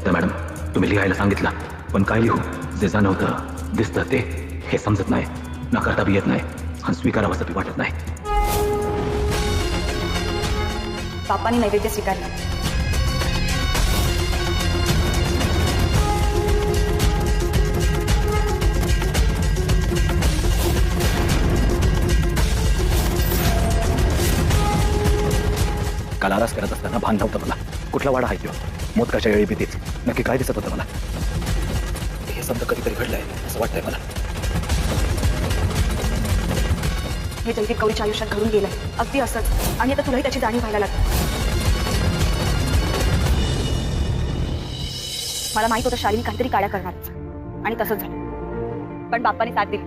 नित्या madam. तुम्ही लिहायला सांगितलं. पण काय लिहू? जे जाणवतं दिसतं ते. हे समजत नाही. नाकारता बी येत नाही. आणि स्वीकारावंसं बी वाटत नाही. बापांनी नैवेद्य स्वीकारला. काल आरास करत असताना भान नव्हतं मला. कुठला वाडा आहे तो? मोदकाच्या वेळी भीतीच. नक्की काय दिसत होतं मला? हे समजा कधीतरी घडलंय असं वाटतंय मला. हे जयदीप गौरीच्या आयुष्यात घडून गेलंय. अगदी असंच. आणि आता तुलाही त्याची जाणीव व्हायला लागली. मला माहीत होतं शालिनी काहीतरी काड्या करणारच. आणि तसंच झालं. पण बाप्पाने साथ दिली.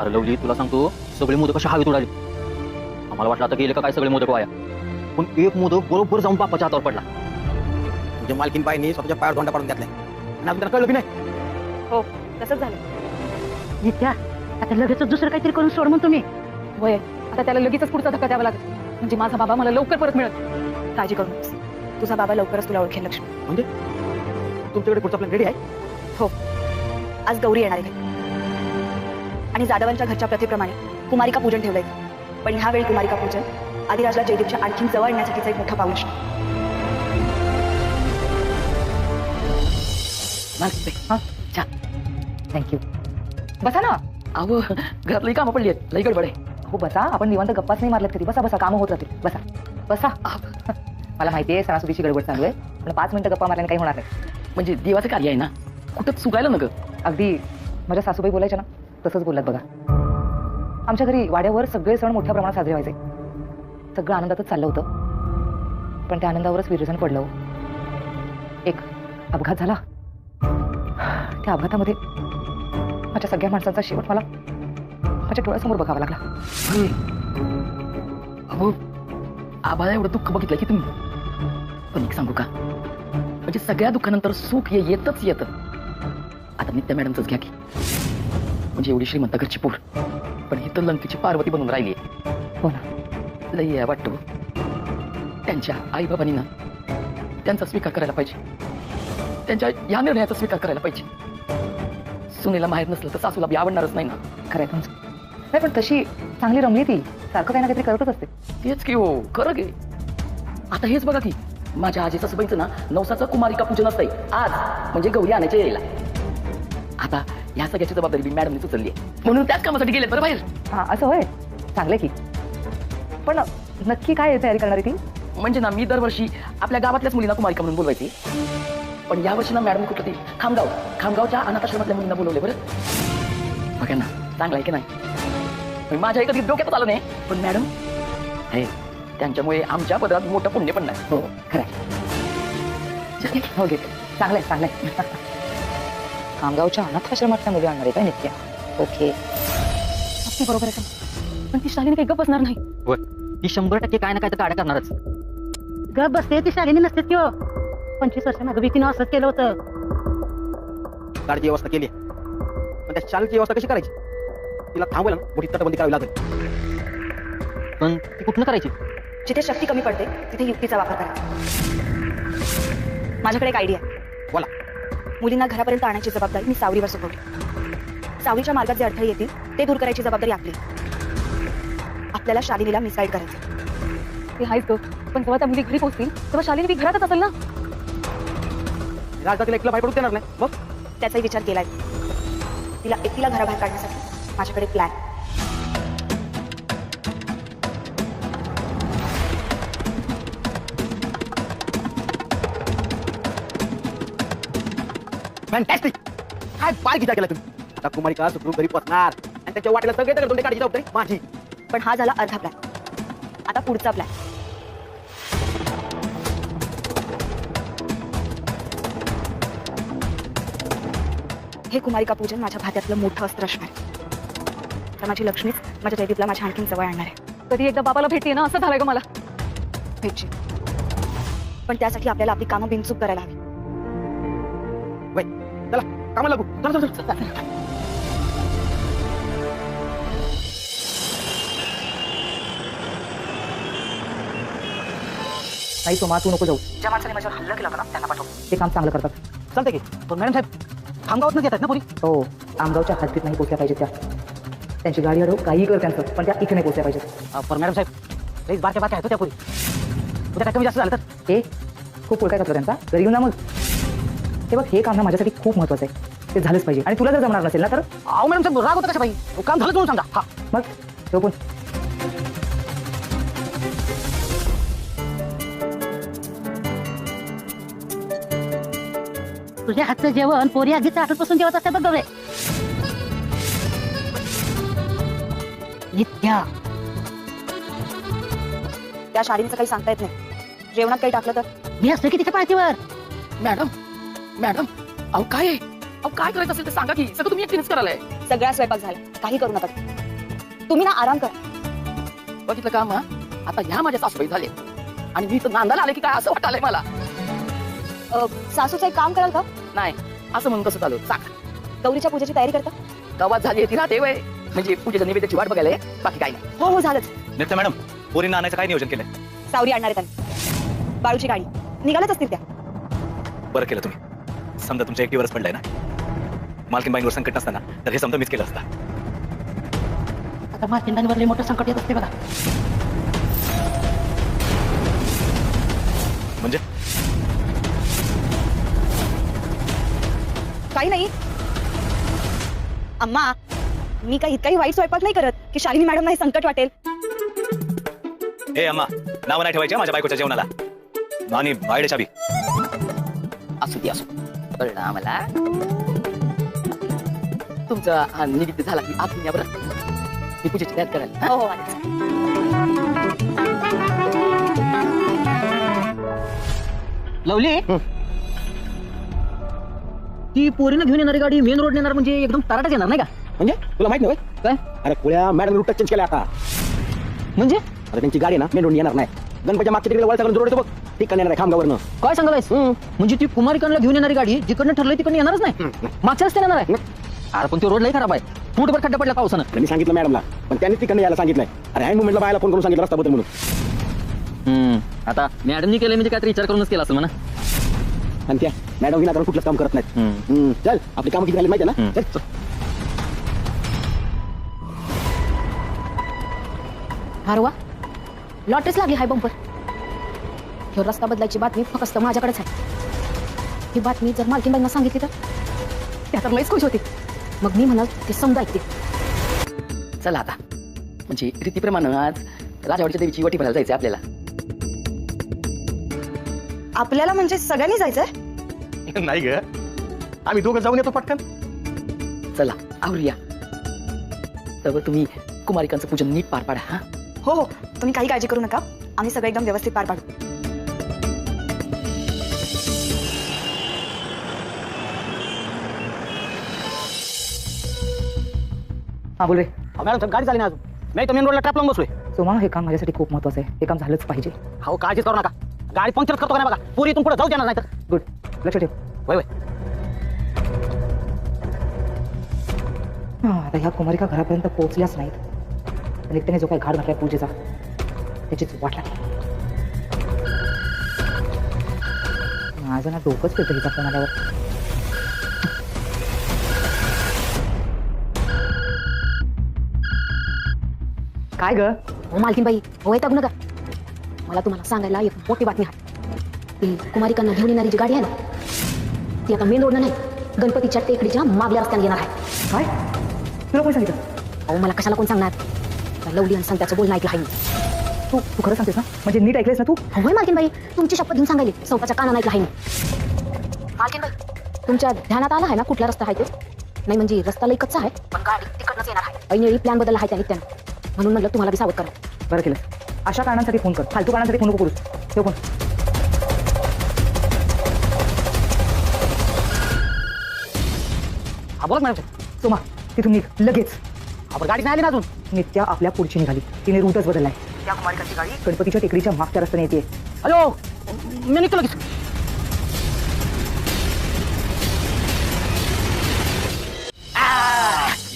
अरे लवली तुला सांगतो सगळे मोदक कशा हवेत उडाले. आम्हाला वाटलं आता गेले का काय सगळे मोदक वाया. पण एक मोदक बरोबर जाऊन बापाच्या हातावर पडला. तुझ्या मालकीन बाईने स्वतःच्या पायावर धोंडा पाडून घातलाय आणि अजून त्याला कळलं बी नाही? हो तसंच झालं. नित्या आता लगेच दुसरं काहीतरी करून सोड म्हणतो मी होय आता त्याला लगेचच पुढचा धक्का द्यावा लागेल. म्हणजे माझा बाबा मला लवकर परत मिळत काळजी करू नकोस. तुझा बाबा लवकरच तुला ओळखेल लक्ष्मी. म्हणजे? तुमच्याकडे पुढचा प्लॅन रेडी आहे? हो. आज गौरी येणार आहे. आणि जाधवांच्या घरच्या प्रथेप्रमाणे कुमारिका पूजन ठेवलंय. पण ह्यावेळी कुमारिका पूजन आदिराजला जयदीपच्या आणखीन जवळ आणण्यासाठीचं एक मोठं पाऊल असणार थँक्यू बसा ना अहो घरातली कामं पडली आहेत लई गडबड आहे हो बसा आपण निवांत गप्पाच नाही मारल्यात कधी बसा बसा कामं होत राहतील बसा बसा मला माहिती आहे सणासुदीची गडबड चालू आहे पण पाच मिनिटं गप्पा मारल्याने काही होणार नाही म्हणजे देवाचं कार्य आहे ना कुठं चुकायला नग अगदी माझ्या सासूबाई बोलायच्या ना तसंच बोललात बघा आमच्या घरी वाड्यावर सगळे सण मोठ्या प्रमाणात साजरे व्हायचे सगळं आनंदातच चाललं होतं पण त्या आनंदावरच विरजन पडलं हो. एक अपघात झाला त्या अपघातामध्ये माझ्या सगळ्या माणसांचा शेवट मला माझ्या डोळ्यासमोर बघावा लागला. अहो आबाला एवढं दुःख बघितलं की तुम्ही. पण एक सांगू का? म्हणजे सगळ्या दुःखानंतर सुख हे येतच येतं. आता नित्या मॅडमचंच घ्या की. म्हणजे एवढी श्रीमंत घरची पोर. पण ही तर लंकेची पार्वती बनून राहिली. हो ना. आहे वाटतो त्यांच्या आई बाबांनी ना त्यांचा स्वीकार करायला पाहिजे. त्यांच्या या निर्णयाचा स्वीकार करायला पाहिजे. सुनेला माहेर नसलं तर सासूला बी आवडणारच नाही ना. खरं आहे तुमचं. नाही पण तशी चांगली रमली ती. सारखं काही ना काहीतरी करतच असते. तेच की हो खरं की. आता हेच बघा की माझ्या आजीचं सुबाईचं ना नवसाचं कुमारिका पूजन असतंय. आज म्हणजे गौरी आणायच्या यायला आता या सगळ्याची जबाबदारी मी मॅडमनीच उचलली आहे. म्हणून त्याच कामासाठी गेलेत बरं बाहेर. हा असं होय. चांगलं की. पण नक्की काय तयारी करणार आहे ती? म्हणजे ना मी दरवर्षी आपल्या गावातल्याच मुलींना कुमारिका म्हणून बोलवायची. पण या वर्षी ना मॅडम कुठलं ते खामगाव. खामगावच्या अनाथाश्रमातल्या मुलींना बोलवले बरं. बघा ना चांगलं आहे की नाही? माझ्या कधी डोक्यात आलं नाही. पण मॅडम हे त्यांच्यामुळे आमच्या पदरात मोठं पुण्य पण नाही. हो खरं. हो घे चांगलं आहे चांगलं आहे. खामगावच्या अनाथाश्रमातल्या मुली आणणार आहे काय नित्या. ओके. अगदी बरोबर आहे पण ती शालिनी काही गप बसणार नाही. ती शंभर टक्के काय ना काय तर काड्या करणारच. गप बसते ती शालिनी नसते किंवा पंचवीस वर्ष मागं भीतीनं असंच केलं होतं. गाडीची व्यवस्था केली. पण त्या चालची व्यवस्था कशी करायची? तिला थांबवायला ना मोठी तटबंदी करावी लागेल. पण ती कुठनं करायची? जिथे शक्ती कमी पडते तिथे युक्तीचा वापर करा. माझ्याकडे एक आयडिया आहे. बोला. मुलींना घरापर्यंत आणायची जबाबदारी मी सावरीवर सोपवली. सावरीच्या मार्गात जे अडथळे येतील ते दूर करायची जबाबदारी आपली. आपल्याला शालिनीला मिसगाईड करायचं ते गं. पण जेव्हा त्या मुली घरी पोहोचतील तेव्हा शालिनी ती घरातच असेल ना? राजदा तिला एकला बाहेर पडू देणार नाही. बघ. त्याचाही विचार केलाय. तिला एकटीला घराबाहेर काढण्यासाठी माझ्याकडे प्लॅन फॅन्टॅस्टिक काय पाय किती केला तुम्ही? आता कुमारिका सुखरूप घरी पोचणार. आणि त्याच्या वाटेला सगळे तर दोन काढायची जबाबदारी माझी. पण हा झाला अर्धा प्लॅन आता पुढचा प्लॅन हे कुमारिका पूजन माझ्या भात्यातलं मोठं अस्त्र असणार. आहे. तर माझी लक्ष्मीच माझ्या जयदीपला माझ्या आणखीन जवळ आणणार आहे. कधी एकदा बाबाला भेटते ना असं झालंय का मला. भेटची पण त्यासाठी आपल्याला आपली कामं बिनचूक करायला हवी. वय चला कामाला लागू. चला चला चला, चला नाही सोमा तू नको जाऊ. ज्या माणसाने माझ्यावर हल्ला केला होता ना त्यांना पाठव. ते काम चांगलं करतात. चालतंय की. पण मॅडम साहेब. खामगावात येतात ना पुरी हो आमगावच्या हद्दीत नाही पोचल्या पाहिजेत त्या. त्यांची गाडी अडव काही कर त्यांचं पण त्या इथे नाही पोचल्या पाहिजेत. पण मॅडम साहेब लईच बारक्या बारक्या आहेत हो त्या पुरी. उद्या काय कमी जास्त झालं तर? हे खूप ओळखाय घातलं त्यांचा. घरी येऊन जा मग. हे बघ हे काम ना माझ्यासाठी खूप महत्वाचं आहे. ते झालंच पाहिजे. आणि तुला जर जमणार नसेल ना तर? अहो मॅडम साहेब राग होता कशा पाहिजे काम झालं म्हणून सांगा. हा. मग तो तुझ्या हातचं जेवण पोरी आगीच्या आठवपासून जेवत असते बघ नित्या. त्या शाळेचं काही सांगता येत नाही. जेवणात काही टाकलं तर? मी असतो की तिच्या पाठीवर मॅडम मॅडम अहो काय आहे? अहो काय करायचं असेल तर सांगा की. सगळं तुम्ही एकटीनेच करायलाय. सगळा स्वयंपाक झाला. काही करू नका. तुम्ही ना आराम करा. बघितलं का मग आता ह्या माझ्या सासूबाई झाले. आणि मी तर नांदाला आले की काय असं वाटायलंय मला. सासूचं एक काम कराल का? नाही असं म्हणून कसं चालू? सांग गौरीच्या पूजेची तयारी करता? गावात झाली आहे ती राहते वय. म्हणजे पूजेच्या निवेद्याची वाट बघायला आहे, बाकी काही नाही. हो हो झालंच नित्या मॅडम पोरींना आणायचं काय नियोजन केलंय? सावरी आणणार आहे त्यांनी. बाळूची गाडी निघालच असतील त्या. बरं केलं तुम्ही. समजा तुमच्या एकटीवरच पडलाय ना. मालकीनबाईंवर संकट नसताना तर हे समजा मीच केलं असता. आता मार्केंडांवर मोठं संकट येत असते बघा. काही नाही. अम्मा मी काही इतकाही वाईट स्वयंपाक नाही करत की शालिनी मॅडम नाही संकट वाटेल. ए अम्मा नावं नाही ठेवायच्या माझ्या बायकोच्या जेवणाला. आणि बायडेच्या बी असू दे असू कळलं आम्हाला? तुमचा हा निमित्त झाला की आत बरं. मी पूजेची तयार करायला. हो हो आलेच. लवली? ती पोरीनं घेऊन येणारी गाडी मेन रोड येणार म्हणजे एकदम तराटच येणार नाही का? म्हणजे? तुला माहीत नाही काय? अरे पुढ्या मॅडम रूट चेंज केला आता. म्हणजे? आता त्यांची गाडी ना मेन रोड येणार नाही. गणपतीच्या मागच्या तिकडे वळचा करून बघ. तिकडे येणार आहे खामगावरनं काय सांगायस म्हणजे ती कुमारिकांना घेऊन येणारी गाडी जिकडनं ठरलंय तिकडनं येणारच नाही. मागच्या रस्त्याने येणार आहे. अरे पण तो रोड लई खराब आहे. फुटभर खड्डा पडला पावसानं. मी सांगितलं मॅडमला पण त्यांनी तिकडे यायला सांगितलंय. अरे हँड मुमेंटला बायला फोन करून सांगितलं रस्ता बदल म्हणून. आता मॅडमनी केलं म्हणजे काहीतरी विचार करूनच केला असेल म्हणा. आणि त्या मॅडम विना कुठलंच काम करत नाहीत. हम्म. चल आपली कामं किती झाली माहिती आहे ना? हम्म. चल हारवा लॉटरीच लागली हाय बंपर. ह्यो रस्ता बदलायची बातमी फक्त माझ्याकडेच आहे. ही बातमी जर मालकीनबाईंना सांगितली तर? त्या तर लईच खुश होती मग मी म्हणाल ते समजा ऐकते चला आता. म्हणजे रीतीप्रमाणे आज राजवाडीच्या देवीची वटी भरायला जायचं आपल्याला. आपल्याला म्हणजे सगळ्यांनी जायचंय? नाही ग. आम्ही दोघं जाऊन येतो पटकन. चला आवरूया. तर तुम्ही कुमारिकांचं पूजन नीट पार पाडा हा? हो हो. तुम्ही काही काळजी करू नका. आम्ही सगळं एकदम व्यवस्थित पार पाडू. हा बोल रे. मॅडम साहेब गाडी चालली ना अजून? नाही तर मेन रोडला ट्रॅप लावून बसलोय. सोमा हे काम माझ्यासाठी खूप महत्वाचं आहे. हे काम झालंच पाहिजे. हो काळजीच करू नका. गाडी पंक्चर करतो का नाही बघा? पुरी इथून पुढे जाऊ देणार नाही तर गुड लक्ष ठेव. वय वय. हा, आता ह्या कुमारिका घरापर्यंत पोहोचल्याच नाहीत. आणि एकट्याने जो काही घाट घातलाय पूजेचा त्याचीच वाट लागली. माझं ना डोकंच फिरतं हिचा फोन आल्यावर. काय ग? हो मालकीनबाई. हो येता नका मला तुम्हाला सांगायला एक मोठी बातमी आहे. ती कुमारिकांना घेऊन येणारी जी गाडी आहे ना ती आता मेन रोडनं नाही गणपतीच्या टेकडीच्या मागल्या रस्त्याने येणार आहे. काय? तुला कोण सांगितलं? अहो मला कशाला कोण सांगणार? लवली आणि सांगत्याचं बोलणं ऐकलं आहे मी. तू तू खरं सांगतेस ना? म्हणजे नीट ऐकलेस ना तू? होय मालकीनबाई तुमची शपथ घेऊन सांगायली. चौकाच्या काना ऐकलं आहे मी. मालकीनबाई तुमच्या ध्यानात आला आहे ना कुठला रस्ता आहे तो? नाही म्हणजे रस्ता लई कच्चा आहे पण गाडी तिकडनंच येणार आहे. ऐनळी प्लॅन बदलला आहे त्या नित्यानं. म्हणून म्हटलं तुम्हाला बी सावध करा. बरं केलं. अशा कारणांसाठी फोन कर. फालतू कारणांसाठी फोन नको करूस. ठेव फोन. हा बोला मॅडम. सोमा तिथून निघ. लगेच. आपण गाडी नाही आली ना अजून? नित्या आपल्या पुढची निघाली. तिने रूटच बदललाय. त्या कुमारिकाची गाडी गणपतीच्या टेकडीच्या मागच्या रस्त्याने येते. हॅलो? मी निघतो लगेच.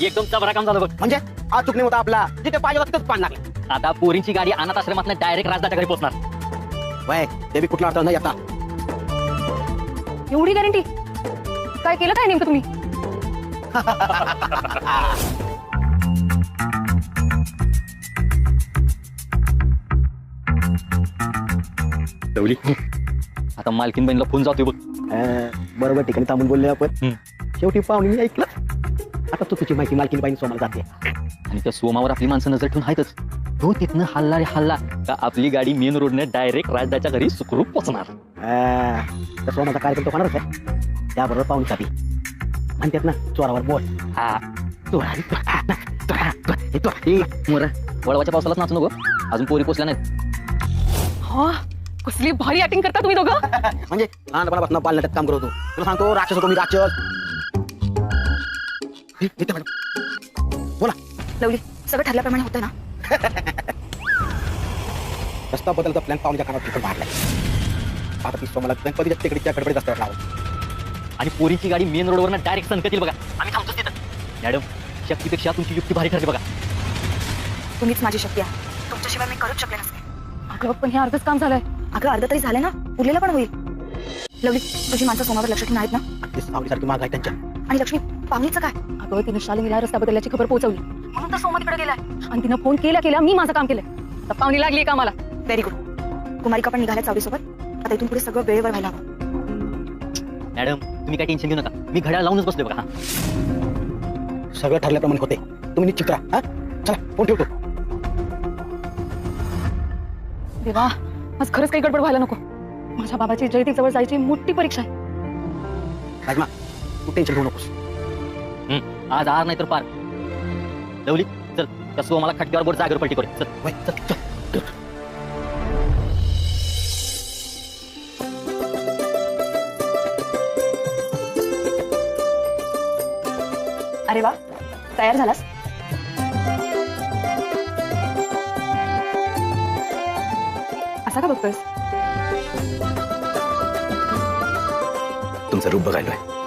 एकदम चबरा काम झालं बघ. म्हणजे? आज चुकणे होता आपला. जिथे पाहिजे होता तिथेच पाणी लागलं. आता पोरींची गाडी अनाथ आश्रमातल्या डायरेक्ट राजदाच्या घरी पोहोचणार वय ते बी कुठला अडथळा नाही आता. एवढी गॅरंटी काय केलं काय नेमकं तुम्ही? ठेवली आता मालकीन बहिणीला फोन जातोय बघ. बरोबर ठिकाणी थांबून बोलले आपण. शेवटी पाहुणे ऐकलं. आता तू तुझी माहिती मालकीन बाईन सोमाला जाते. आणि त्या सोमावर आपली माणसं नजर ठेवून आहेतच. तो तिथनं हल्ला रे हल्ला. का आपली गाडी मेन रोडने डायरेक्ट राजदाच्या घरी सुखरूप पोचणार. त्या सोमाचा कार्यक्रम तो होणारच आहे. त्याबरोबर पाहुणे साठी म्हणतात ना चोरावर बोल. हा. मोरा. वळवाच्या पावसालाच नाचू नको. अजून पोरी पोचल्या नाहीत. हा कसली भारी ऍक्टिंग करता तुम्ही दोघं. म्हणजे लहानपणापासून बालनाट्यात काम करतो तुला सांगतो राक्षस होतो मी राक्षस. हे. बोला. लवली सगळं ठरल्याप्रमाणे होतं ना? रस्ता बदलचा प्लॅन पाहुण्याच्या कानावर तिकडे मारलाय. आता ती सोमाला गणपतीच्या टेकडीच्या गडबडीत असतात लावून आणि पोरीची गाडी मेन रोडवर डायरेक्ट संकतील बघा. आम्ही थांबतो तिथं. मॅडम शक्तीपेक्षा तुमची युक्ती भारी ठरते बघा. तुम्हीच माझी शक्ती आहे तुमच्याशिवाय मी करूच शकले नसते. अगं पण हे अर्धच काम झालंय. अगं अर्ध तरी झालं ना? उरलेलं पण होईल. लवली तुझी माणसं सोमावर लक्ष ठेवून आहेत ना? सावलीसारखी माग आहे त्यांच्या. आणि लक्ष्मी पाहुणीचं काय? अगं तिने शालिनीला रस्ता बदलल्याची खबर पोहोचवली. म्हणून तर सोमा तिकडे गेलाय. आणि तिनं फोन केल्या केल्या मी माझं काम केलंय. तर पाहुणी लागली का मला व्हेरी गुड कुमारिका पण निघाल्या चावडीसोबत. आता इथून पुढे सगळं वेळेवर व्हायला हवं. मॅडम तुम्ही काय टेन्शन घेऊ नका. मी घड्याळ लावूनच बसलोय बघा हा. सगळं ठरल्याप्रमाणे होते. तुम्ही निश्चित राहा हा? चला फोन ठेवतो. देवा आज खरंच काही गडबड व्हायला नको. माझ्या बाबाची जयती जवळ जायची मोठी परीक्षा आहे. राजमा तू टेन्शन घेऊ नकोस. हम्म, आज आर नाही तर पार. लवली चल त्या सोमाला खटक्यावर बोट जागेवर पलटी करू चल. चल चल. अरे वा तयार झालास? असा का बघतोयस? तुमचं रूप बघायलोय.